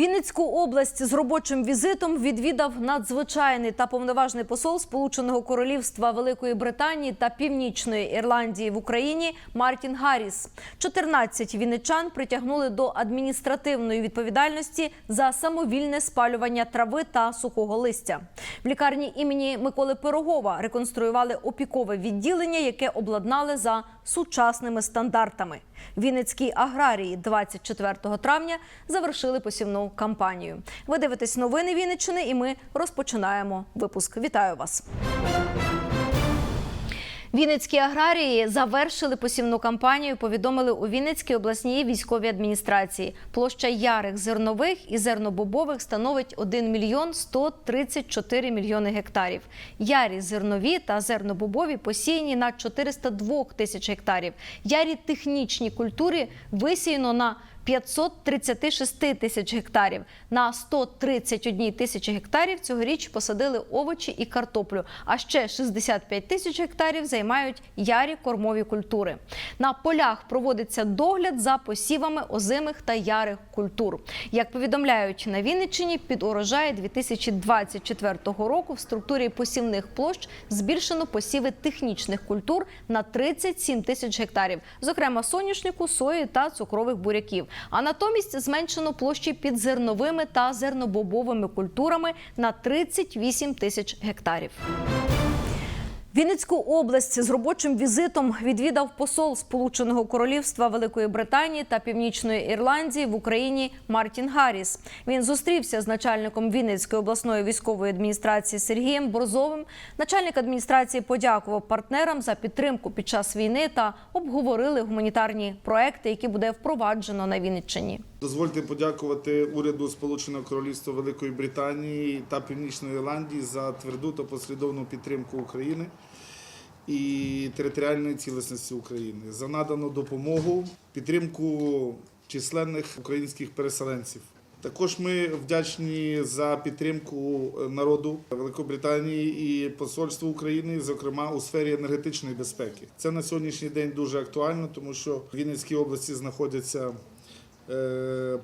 Вінницьку область з робочим візитом відвідав надзвичайний та повноважний посол Сполученого Королівства Великої Британії та Північної Ірландії в Україні Мартін Гарріс. 14 вінничан притягнули до адміністративної відповідальності за самовільне спалювання трави та сухого листя. В лікарні імені Миколи Пирогова реконструювали опікове відділення, яке обладнали за сучасними стандартами. Вінницькі аграрії 24 травня завершили посівну кампанію. Ви дивитесь новини Вінниччини, і ми розпочинаємо випуск. Вітаю вас. Вінницькі аграрії завершили посівну кампанію. Повідомили у Вінницькій обласній військовій адміністрації. Площа ярих зернових і зернобобових становить 1 мільйон 134 мільйони гектарів. Ярі зернові та зернобобові посіяні на 402 тисяч гектарів. Ярі технічні культури висіяно на 536 тисяч гектарів. На 131 тисячі гектарів цьогоріч посадили овочі і картоплю, а ще 65 тисяч гектарів займають ярі кормові культури. На полях проводиться догляд за посівами озимих та ярих культур. Як повідомляють на Вінниччині, під урожай 2024 року в структурі посівних площ збільшено посіви технічних культур на 37 тисяч гектарів, зокрема соняшнику, сої та цукрових буряків. А натомість зменшено площі під зерновими та зернобобовими культурами на 38 тисяч гектарів. Вінницьку область з робочим візитом відвідав посол Сполученого Королівства Великої Британії та Північної Ірландії в Україні Мартін Гарріс. Він зустрівся з начальником Вінницької обласної військової адміністрації Сергієм Борзовим. Начальник адміністрації подякував партнерам за підтримку під час війни та обговорили гуманітарні проекти, які буде впроваджено на Вінниччині. Дозвольте подякувати уряду Сполученого Королівства Великої Британії та Північної Ірландії за тверду та послідовну підтримку України і територіальної цілісності України, за надану допомогу, підтримку численних українських переселенців. Також ми вдячні за підтримку народу Великобританії і посольству України, зокрема у сфері енергетичної безпеки. Це на сьогоднішній день дуже актуально, тому що в Вінницькій області знаходяться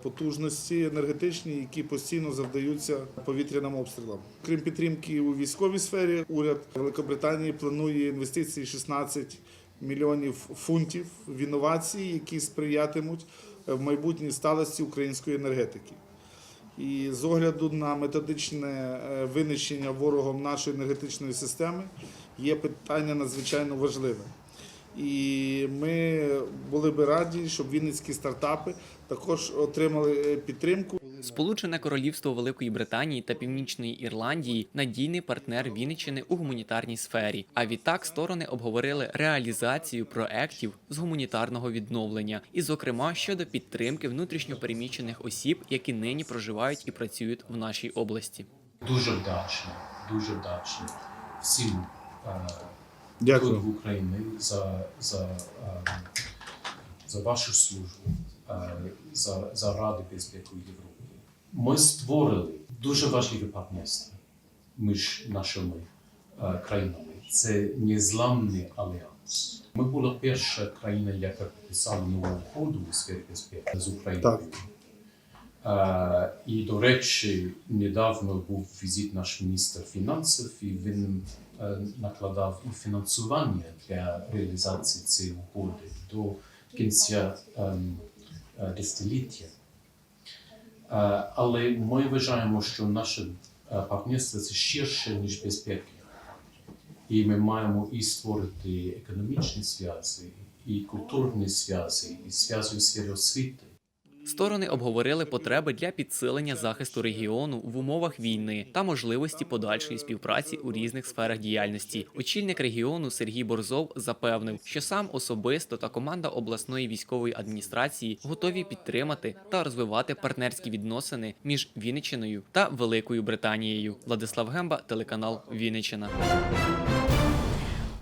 потужності енергетичні, які постійно завдаються повітряним обстрілам. Крім підтримки у військовій сфері, уряд Великобританії планує інвестиції 16 мільйонів фунтів в інновації, які сприятимуть в майбутній сталості української енергетики. І з огляду на методичне е, винищення ворогом нашої енергетичної системи є питання надзвичайно важливе. І ми були би раді, щоб вінницькі стартапи також отримали е, підтримку. Сполучене Королівство Великої Британії та Північної Ірландії надійний партнер Вінниччини у гуманітарній сфері. А відтак сторони обговорили реалізацію проєктів з гуманітарного відновлення, і, зокрема, щодо підтримки внутрішньопереміщених осіб, які нині проживають і працюють в нашій області. Дуже вдячний, дуже вдячний всім е, Дякую. тут в Україні за, за, е, за вашу службу, е, за, за Ради безпеки Європи. Ми створили дуже важливе партнерство між нашими е, країнами. Це незламний альянс. Ми була перша країна, яка підписала нову угоду у сфері безпеки з Україною. Е, І, до речі, недавно був візит наш міністр фінансів, і він е, накладав і фінансування для реалізації цієї угоди до кінця е, десятиліття. Е, Але ми вважаємо, що наше е, партнерство це ширше, ніж безпеки. І ми маємо і створити економічні зв'язки, і культурні зв'язки, і зв'язки у сфері освіти. Сторони обговорили потреби для підсилення захисту регіону в умовах війни та можливості подальшої співпраці у різних сферах діяльності. Очільник регіону Сергій Борзов запевнив, що сам особисто та команда обласної військової адміністрації готові підтримати та розвивати партнерські відносини між Вінниччиною та Великою Британією. Владислав Гемба, телеканал Вінниччина.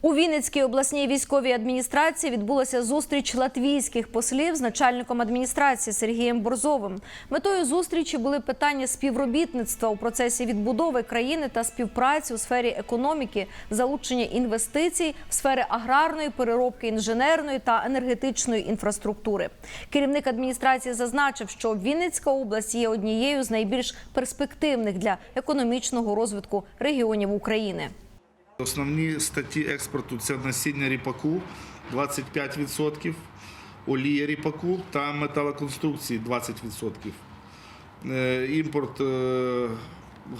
У Вінницькій обласній військовій адміністрації відбулася зустріч латвійських послів з начальником адміністрації Сергієм Борзовим. Метою зустрічі були питання співробітництва у процесі відбудови країни та співпраці у сфері економіки, залучення інвестицій в сфери аграрної переробки інженерної та енергетичної інфраструктури. Керівник адміністрації зазначив, що Вінницька область є однією з найбільш перспективних для економічного розвитку регіонів України. Основні статті експорту це насіння ріпаку 25%, олія ріпаку та металоконструкції 20%. Е, Імпорт е,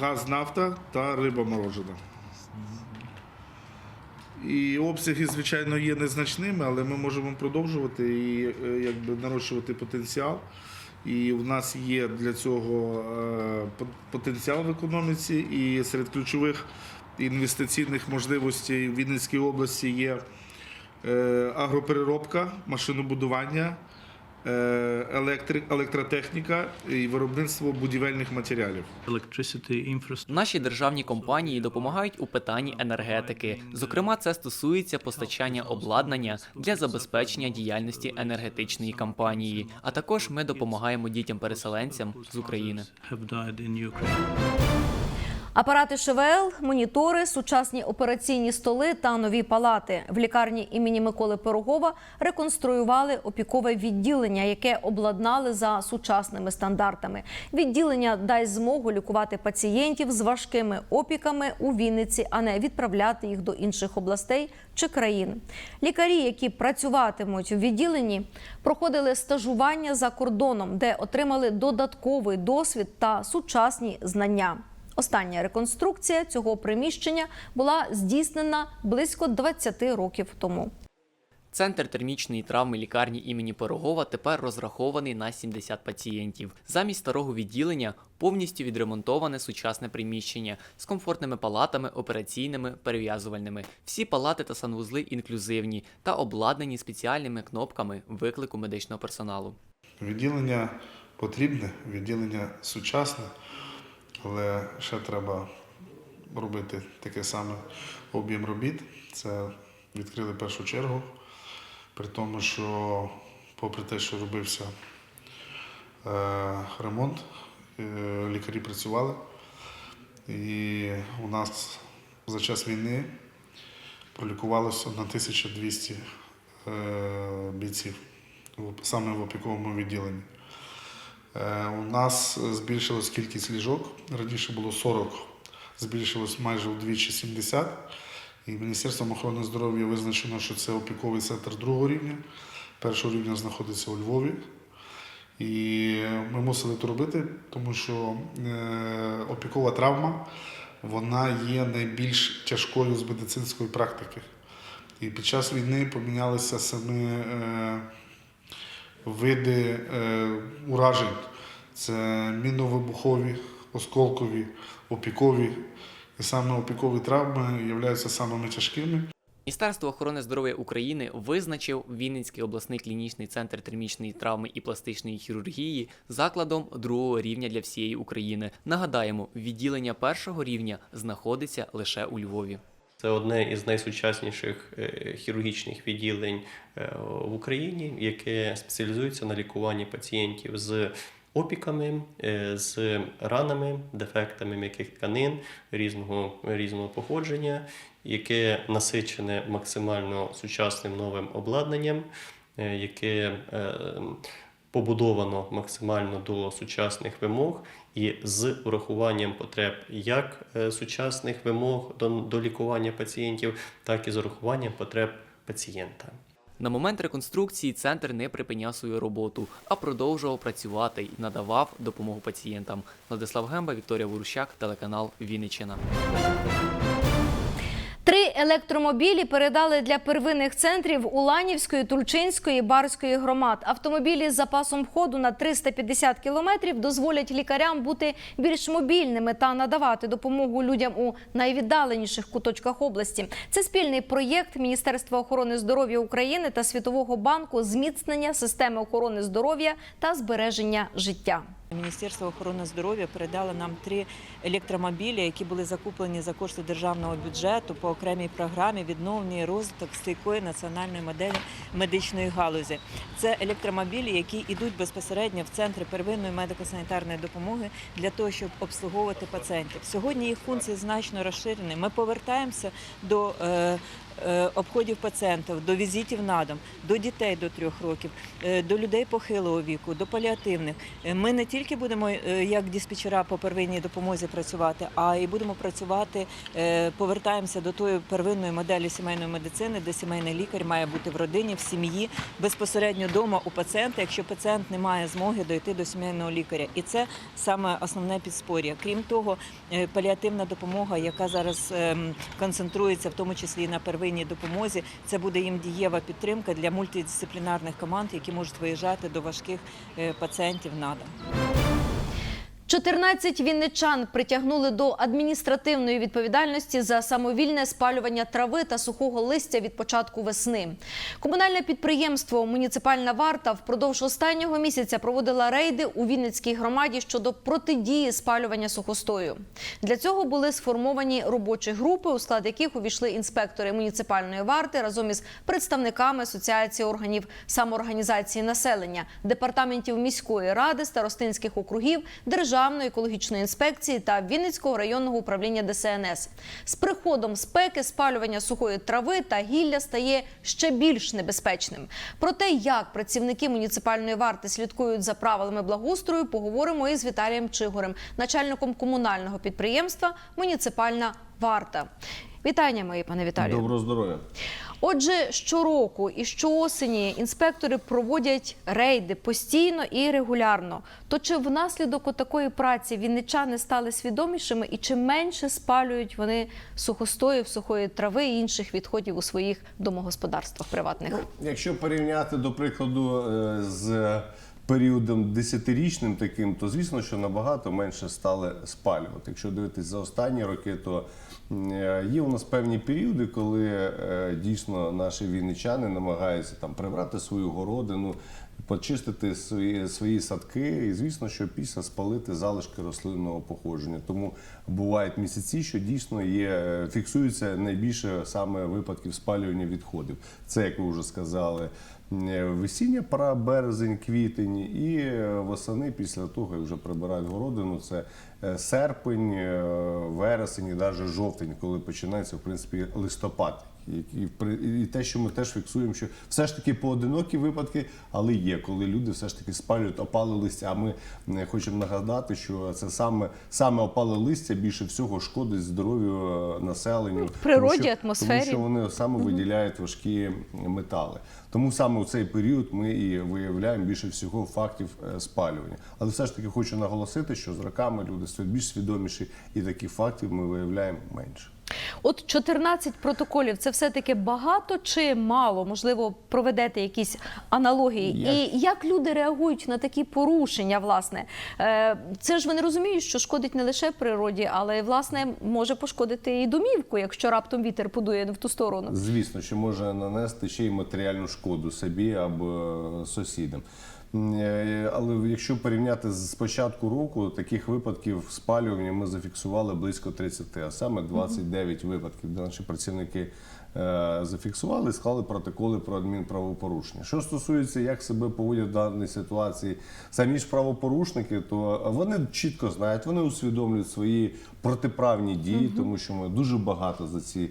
газ, нафта та риба морожена. І обсяги, звичайно, є незначними, але ми можемо продовжувати і е, якби нарощувати потенціал. І в нас є для цього потенціал в економіці. І серед ключових інвестиційних можливостей в Вінницькій області є е, агропереробка, машинобудування, е, електротехніка і виробництво будівельних матеріалів. Наші державні компанії допомагають у питанні енергетики. Зокрема, це стосується постачання обладнання для забезпечення діяльності енергетичної кампанії. А також ми допомагаємо дітям-переселенцям з України. Апарати ШВЛ, монітори, сучасні операційні столи та нові палати в лікарні імені Миколи Пирогова реконструювали опікове відділення, яке обладнали за сучасними стандартами. Відділення дасть змогу лікувати пацієнтів з важкими опіками у Вінниці, а не відправляти їх до інших областей чи країн. Лікарі, які працюватимуть у відділенні, проходили стажування за кордоном, де отримали додатковий досвід та сучасні знання. Остання реконструкція цього приміщення була здійснена близько 20 років тому. Центр термічної травми лікарні імені Пирогова тепер розрахований на 70 пацієнтів. Замість старого відділення повністю відремонтоване сучасне приміщення з комфортними палатами, операційними, перев'язувальними. Всі палати та санвузли інклюзивні та обладнані спеціальними кнопками виклику медичного персоналу. Відділення потрібне, відділення сучасне, але ще треба робити таке саме об'єм робіт. Це відкрили першу чергу, при тому, що, попри те, що робився е, ремонт, е, лікарі працювали. І у нас за час війни пролікувалося на 1200 е, бійців саме в опіковому відділенні. Е, У нас збільшилась кількість ліжок. Раніше було 40, збільшилось майже вдвічі 70. І Міністерством охорони здоров'я визначено, що це опіковий центр другого рівня. Першого рівня знаходиться у Львові. І ми мусили це робити, тому що е, опікова травма вона є найбільш тяжкою з медицинської практики. І під час війни помінялися самі е, види е, уражень. Це міновибухові, осколкові, опікові. І саме опікові травми являються самими тяжкими. Міністерство охорони здоров'я України визначив Вінницький обласний клінічний центр термічної травми і пластичної хірургії закладом другого рівня для всієї України. Нагадаємо, відділення першого рівня знаходиться лише у Львові. Це одне із найсучасніших е, хірургічних відділень е, в Україні, яке спеціалізується на лікуванні пацієнтів з опіками, е, з ранами, дефектами м'яких тканин різного, різного походження, яке насичене максимально сучасним новим обладнанням, яке побудовано максимально до сучасних вимог і з урахуванням потреб як е, сучасних вимог до, до лікування пацієнтів, так і з урахуванням потреб пацієнта. На момент реконструкції центр не припиняв свою роботу, а продовжував працювати і надавав допомогу пацієнтам. Владислав Гемба, Вікторія Ворущак, телеканал Вінниччина. Електромобілі передали для первинних центрів Уланівської, Тульчинської, Барської громад. Автомобілі з запасом ходу на 350 кілометрів дозволять лікарям бути більш мобільними та надавати допомогу людям у найвіддаленіших куточках області. Це спільний проєкт Міністерства охорони здоров'я України та Світового банку зміцнення системи охорони здоров'я та збереження життя. Міністерство охорони здоров'я передало нам три електромобілі, які були закуплені за кошти державного бюджету по окремій програмі відновлення розвиток стійкої національної моделі медичної галузі. Це електромобілі, які йдуть безпосередньо в центри первинної медико-санітарної допомоги для того, щоб обслуговувати пацієнтів. Сьогодні їх функції значно розширені. Ми повертаємося до е, обходів пацієнтів, до візитів на дом, до дітей до трьох років, е, до людей похилого віку, до паліативних. Е, Ми не тільки будемо е, як диспетчера по первинній допомозі працювати, а й будемо працювати, е, повертаємося до тої первинної моделі сімейної медицини, де сімейний лікар має бути в родині, в сім'ї, безпосередньо вдома у пацієнта, якщо пацієнт не має змоги дойти до сімейного лікаря. І це саме основне підспор'я. Крім того, е, паліативна допомога, яка зараз ем, концентрується в тому числі і на первинній допомозі, це буде їм дієва підтримка для мультидисциплінарних команд, які можуть виїжджати до важких е, пацієнтів на дом. 14 вінничан притягнули до адміністративної відповідальності за самовільне спалювання трави та сухого листя від початку весни. Комунальне підприємство Муніципальна варта впродовж останнього місяця проводила рейди у Вінницькій громаді щодо протидії спалювання сухостою. Для цього були сформовані робочі групи, у склад яких увійшли інспектори муніципальної варти разом із представниками асоціації органів самоорганізації населення, департаментів міської ради, старостинських округів, державної екологічної інспекції та Вінницького районного управління ДСНС. З приходом спеки спалювання сухої трави та гілля стає ще більш небезпечним. Про те, як працівники муніципальної варти слідкують за правилами благоустрою, поговоримо із Віталієм Чигорем, начальником комунального підприємства Муніципальна варта. Вітання мої, пане Віталію. Доброго здоров'я. Отже, щороку і щоосені інспектори проводять рейди постійно і регулярно. То чи внаслідок такої праці вінничани стали свідомішими і чи менше спалюють вони сухостоїв, сухої трави і інших відходів у своїх домогосподарствах приватних? Ну, якщо порівняти, до прикладу, е, з періодом десятирічним таким, то звісно, що набагато менше стали спалювати. Якщо дивитись за останні роки, то є у нас певні періоди, коли е, дійсно наші війничани намагаються там прибрати свою городину. Почистити свої, свої садки, і звісно, що після спалити залишки рослинного походження. Тому бувають місяці, що дійсно є е, фіксується найбільше саме випадків спалювання відходів. Це, як ви вже сказали, е, весіння пора, березень, квітень, і е, восени після того, як вже прибирають городину, це е, серпень, е, вересень і навіть жовтень, коли починається в принципі листопад. І, і, те, що ми теж фіксуємо, що все ж таки поодинокі випадки, але є, коли люди все ж таки спалюють опале листя. А ми е, хочемо нагадати, що це саме, саме опале листя більше всього шкодить здоров'ю е, населенню. в природі, тому що, атмосфері. Тому що вони саме виділяють важкі метали. Тому саме у цей період ми і виявляємо більше всього фактів е, спалювання. Але все ж таки хочу наголосити, що з роками люди стають більш свідоміші, і таких фактів ми виявляємо менше. От 14 протоколів це все таки багато чи мало? Можливо, проведете якісь аналогії? Я- І як люди реагують на такі порушення? Власне, Е, це ж вони розуміють, що шкодить не лише природі, але власне може пошкодити і домівку, якщо раптом вітер подує не в ту сторону. Звісно, що може нанести ще й матеріальну шкоду собі або сусідам. Е, Але якщо порівняти з початку року, таких випадків спалювання ми зафіксували близько 30, а саме 29 випадків, де наші працівники е, зафіксували і склали протоколи про адмінправопорушення. Що стосується, як себе поводять в даній ситуації самі ж правопорушники, то вони чітко знають, вони усвідомлюють свої протиправні дії, тому що ми дуже багато за ці е,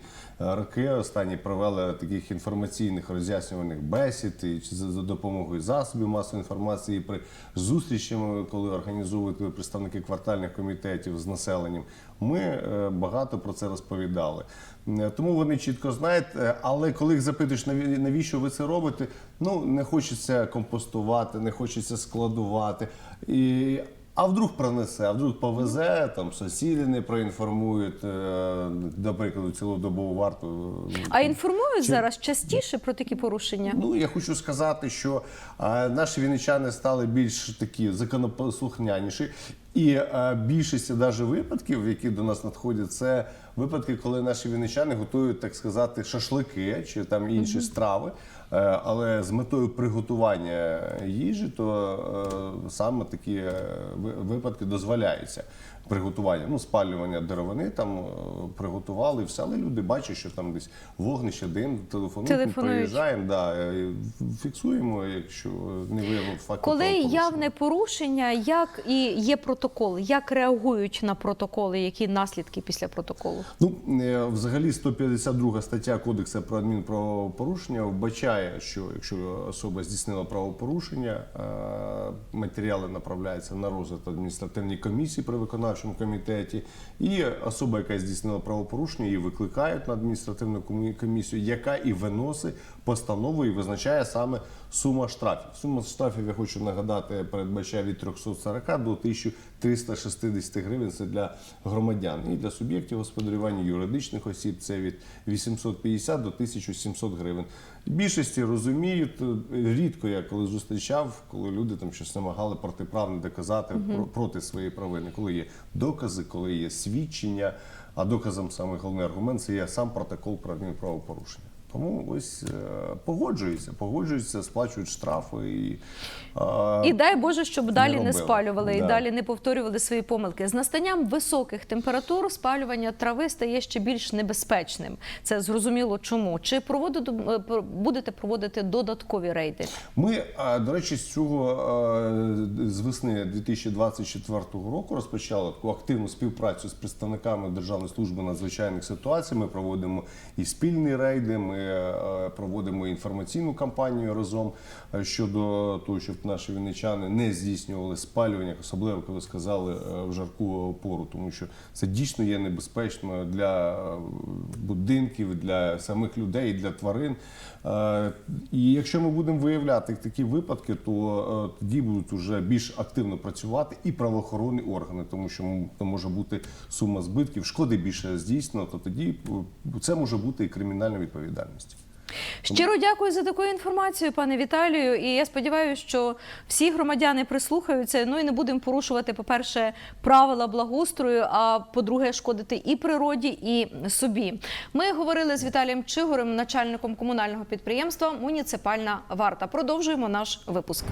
роки останні провели таких інформаційних роз'яснювальних бесід і за допомогою засобів масової інформації і при зустрічах, коли організовують представники квартальних комітетів з населенням. Ми е, багато про це розповідали. Тому вони чітко знають, е, але коли їх запитуєш, наві- навіщо ви це робите, ну не хочеться компостувати, не хочеться складувати. І, а вдруг пронесе, а вдруг повезе, там сусіди не проінформують, е, до прикладу, цілодобову варту. А інформують Чи- зараз частіше про такі порушення? Ну, я хочу сказати, що е, наші вінничани стали більш такі законопослухняніші. І е, більшість навіть випадків, які до нас надходять, це випадки, коли наші вінничани готують, так сказати, шашлики чи там інші страви. Е, але з метою приготування їжі, то е, саме такі е, ви- випадки дозволяються. Приготування, ну, спалювання деревини там е, приготували все, але люди бачать, що там десь вогнище, дим, телефонують, приїжджаємо, да, е, фіксуємо, якщо не виявимо факт. Коли явне порушення, як і є протокол, як реагують на протоколи, які наслідки після протоколу? Ну, е, взагалі 152 стаття Кодексу про адмінправопорушення вбачає, що якщо особа здійснила правопорушення, матеріали направляються на розгляд адміністративній комісії при виконавчому комітеті, і особа, яка здійснила правопорушення, її викликають на адміністративну комі- комісію, яка і виносить постанову і визначає саме сума штрафів. Сума штрафів, я хочу нагадати, передбачає від 340 до 1360 гривень. Це для громадян і для суб'єктів господарювання юридичних осіб це від 850 до 1700 гривень. Більшості розуміють, рідко я коли зустрічав, коли люди там щось намагали протиправно доказати про- проти своєї провини, коли є докази, коли є свідчення. А доказом саме головний аргумент це є сам протокол про адмінправопорушення. Тому ось е, погоджуються, погоджуються, сплачують штрафи і, е, І дай Боже, щоб далі не, робили. спалювали і далі не повторювали свої помилки. З настанням високих температур спалювання трави стає ще більш небезпечним. Це зрозуміло чому. Чи проводити, е, будете проводити додаткові рейди? Ми, до речі, з цього з весни 2024 року розпочали таку активну співпрацю з представниками Державної служби надзвичайних ситуацій. Ми проводимо і спільні рейди. Ми е, проводимо інформаційну кампанію разом е, щодо того, щоб наші вінничани не здійснювали спалювання, особливо коли сказали е, в жарку пору, тому що це дійсно є небезпечно для будинків, для самих людей, для тварин. І якщо ми будемо виявляти такі випадки, то тоді будуть вже більш активно працювати і правоохоронні органи, тому що то може бути сума збитків, шкоди більше здійснено, то тоді це може бути і кримінальна відповідальність. Щиро дякую за таку інформацію, пане Віталію. І я сподіваюся, що всі громадяни прислухаються. Ну і не будемо порушувати, по-перше, правила благоустрою, а по-друге, шкодити і природі, і собі. Ми говорили з Віталієм Чигорем, начальником комунального підприємства Муніципальна варта. Продовжуємо наш випуск.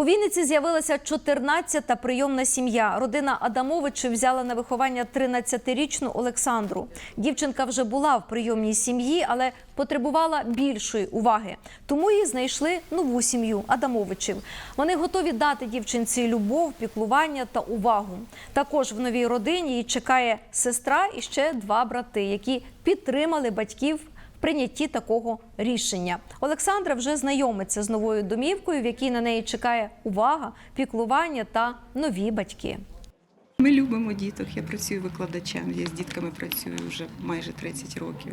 У Вінниці з'явилася 14-та прийомна сім'я. Родина Адамовичів взяла на виховання 13-річну Олександру. Дівчинка вже була в прийомній сім'ї, але потребувала більшої уваги. Тому їй знайшли нову сім'ю Адамовичів. Вони готові дати дівчинці любов, піклування та увагу. Також в новій родині її чекає сестра і ще два брати, які підтримали батьків прийнятті такого рішення. Олександра вже знайомиться з новою домівкою, в якій на неї чекає увага, піклування та нові батьки. Ми любимо діток. Я працюю викладачем. Я з дітками працюю вже майже 30 років.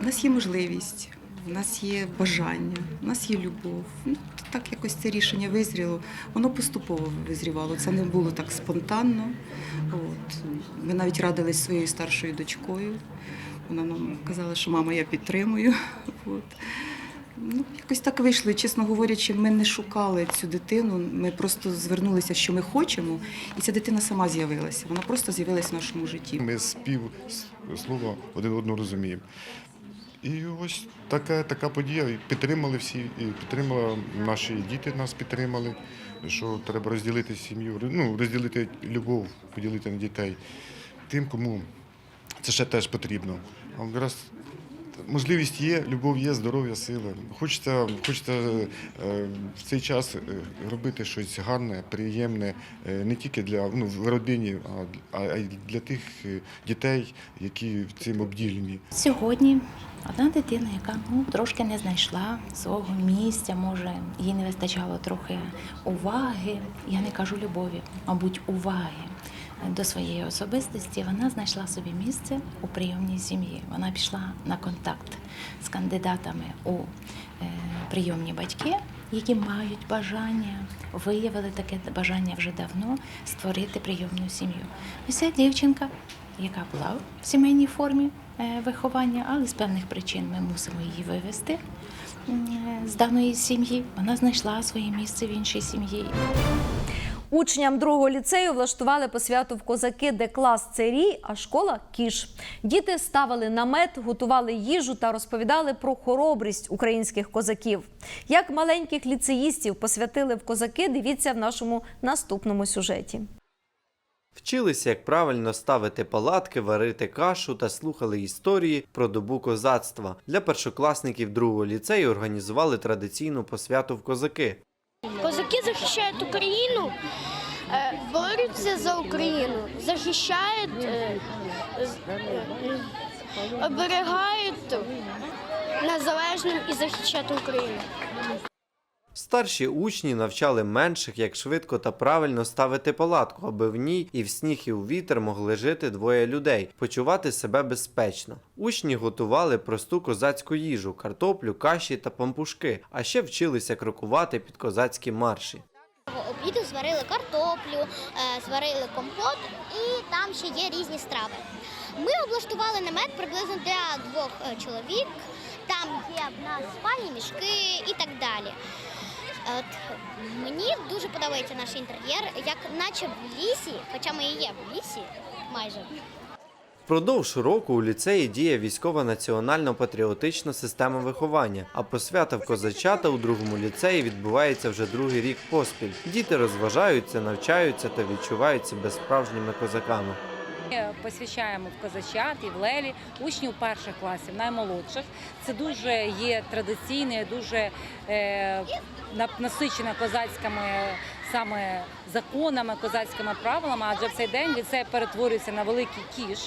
В нас є можливість, в нас є бажання, в нас є любов. Ну, так якось це рішення визріло. Воно поступово визрівало. Це не було так спонтанно. От. Ми навіть радились своєю старшою дочкою. Вона нам казала, що мама, я підтримую. От. Ну, якось так вийшло. Чесно говорячи, ми не шукали цю дитину. Ми просто звернулися, що ми хочемо, і ця дитина сама з'явилася. Вона просто з'явилася в нашому житті. Ми спів слова один одного розуміємо. І ось така, така подія. Підтримали всі, і підтримали наші діти нас підтримали, що треба розділити сім'ю, ну, розділити любов, поділити на дітей тим, кому це ще теж потрібно. Якраз можливість є, любов є, здоров'я, сила. Хочеться, хочеться е, в цей час е, робити щось гарне, приємне, е, не тільки для ну, в родині, а, й для тих дітей, які цим обділені. Сьогодні одна дитина, яка ну, трошки не знайшла свого місця, може, їй не вистачало трохи уваги. Я не кажу любові, мабуть, уваги до своєї особистості. Вона знайшла собі місце у прийомній сім'ї. Вона пішла на контакт з кандидатами у е, прийомні батьки, які мають бажання, виявили таке бажання вже давно створити прийомну сім'ю. Ось ця дівчинка яка була в сімейній формі е, виховання, але з певних причин ми мусимо її вивести е, з даної сім'ї. Вона знайшла своє місце в іншій сім'ї. Учням другого ліцею влаштували по святу в козаки, де клас це рій, а школа кіш. Діти ставили намет, готували їжу та розповідали про хоробрість українських козаків. Як маленьких ліцеїстів посвятили в козаки, дивіться в нашому наступному сюжеті. Вчилися, як правильно ставити палатки, варити кашу та слухали історії про добу козацтва. Для першокласників другого ліцею організували традиційну посвяту в козаки. Захищають Україну, е, борються за Україну, захищають, е, е, оберігають незалежним і захищати Україну. Старші учні навчали менших, як швидко та правильно ставити палатку, аби в ній і в сніг, і у вітер могли жити двоє людей, почувати себе безпечно. Учні готували просту козацьку їжу, картоплю, каші та пампушки, а ще вчилися крокувати під козацькі марші. Обіду зварили картоплю, е, зварили компот і там ще є різні страви. Ми облаштували намет приблизно для двох е, чоловік. Там є в нас спальні мішки і так далі. От мені дуже подобається наш інтер'єр, як наче в лісі, хоча ми і є в лісі майже. Впродовж року у ліцеї діє військова національно-патріотична система виховання, а посвята в козачата у другому ліцеї відбувається вже другий рік поспіль. Діти розважаються, навчаються та відчувають себе справжніми козаками. Ми Посвящаємо в козачат і в лелі учнів перших класів, наймолодших. Це дуже є традиційне, дуже е, насичена козацькими саме законами, козацькими правилами, адже в цей день ліцей перетворюється на великий кіш.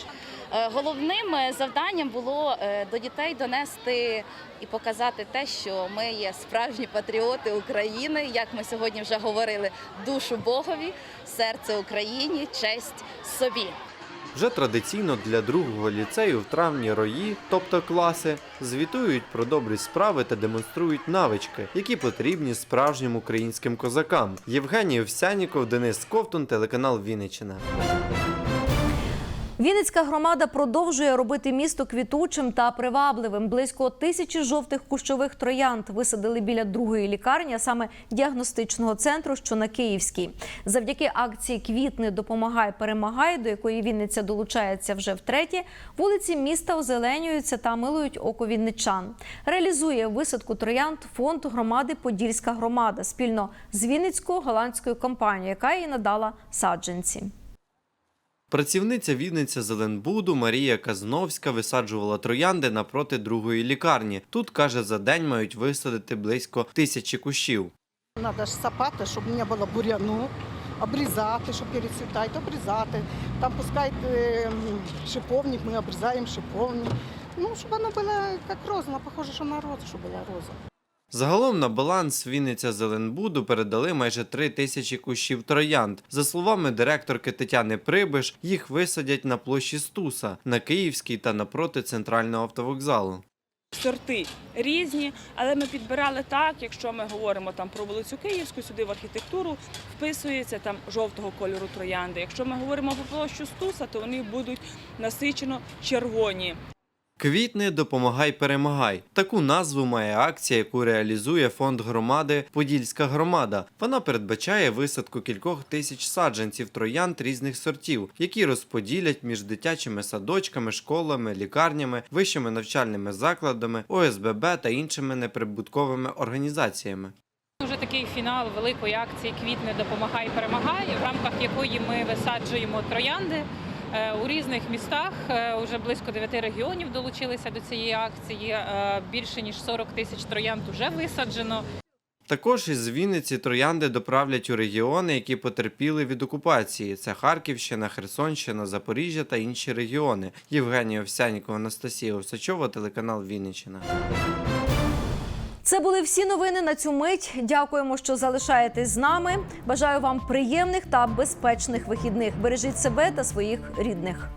Е, Головним е, завданням було е, до дітей донести і показати те, що ми є справжні патріоти України, як ми сьогодні вже говорили, душу Богові, серце Україні, честь собі. Вже традиційно для другого ліцею в травні рої, тобто класи, звітують про добрі справи та демонструють навички, які потрібні справжнім українським козакам. Євгеній Овсяніков, Денис Ковтун, телеканал Вінниччина. Вінницька громада продовжує робити місто квітучим та привабливим. Близько тисячі жовтих кущових троянд висадили біля другої лікарні, а саме діагностичного центру, що на Київській. Завдяки акції Квітни допомагай, перемагай, до якої Вінниця долучається вже втретє. Вулиці міста озеленюються та милують око вінничан. Реалізує висадку троянд фонд громади Подільська громада спільно з Вінницькою голландською компанією, яка їй надала саджанці. Працівниця Вінниця Зеленбуду Марія Казновська висаджувала троянди напроти другої лікарні. Тут каже, за день мають висадити близько тисячі кущів. Надо ж сапати, щоб не було буряну, обрізати, щоб перецвітають, обрізати. Там пускають е, шиповник, ми обрізаємо шиповник. Ну, щоб воно було як роза, похоже, що на розу, щоб була роза. Загалом на баланс Вінниця Зеленбуду передали майже три тисячі кущів троянд. За словами директорки Тетяни Прибиш, їх висадять на площі Стуса на Київській та напроти центрального автовокзалу. Сорти різні, але ми підбирали так, якщо ми говоримо там про вулицю Київську, сюди в архітектуру вписується там жовтого кольору троянди. Якщо ми говоримо про площу Стуса, то вони будуть насичено червоні. Квітни допомагай перемагай. Таку назву має акція, яку реалізує фонд громади Подільська громада. Вона передбачає висадку кількох тисяч саджанців троянд різних сортів, які розподілять між дитячими садочками, школами, лікарнями, вищими навчальними закладами, ОСББ та іншими неприбутковими організаціями. Вже такий фінал великої акції Квітне допомагай, перемагай, в рамках якої ми висаджуємо троянди. Е, У різних містах Е, уже близько 9 регіонів долучилися до цієї акції. Е, Більше ніж 40 тисяч троянд вже висаджено. Також із Вінниці троянди доправлять у регіони, які потерпіли від окупації. Це Харківщина, Херсонщина, Запоріжжя та інші регіони. Євгенія Овсянікова, Анастасія Овсачова, телеканал Вінниччина. Це були всі новини на цю мить. Дякуємо, що залишаєтесь з нами. Бажаю вам приємних та безпечних вихідних. Бережіть себе та своїх рідних.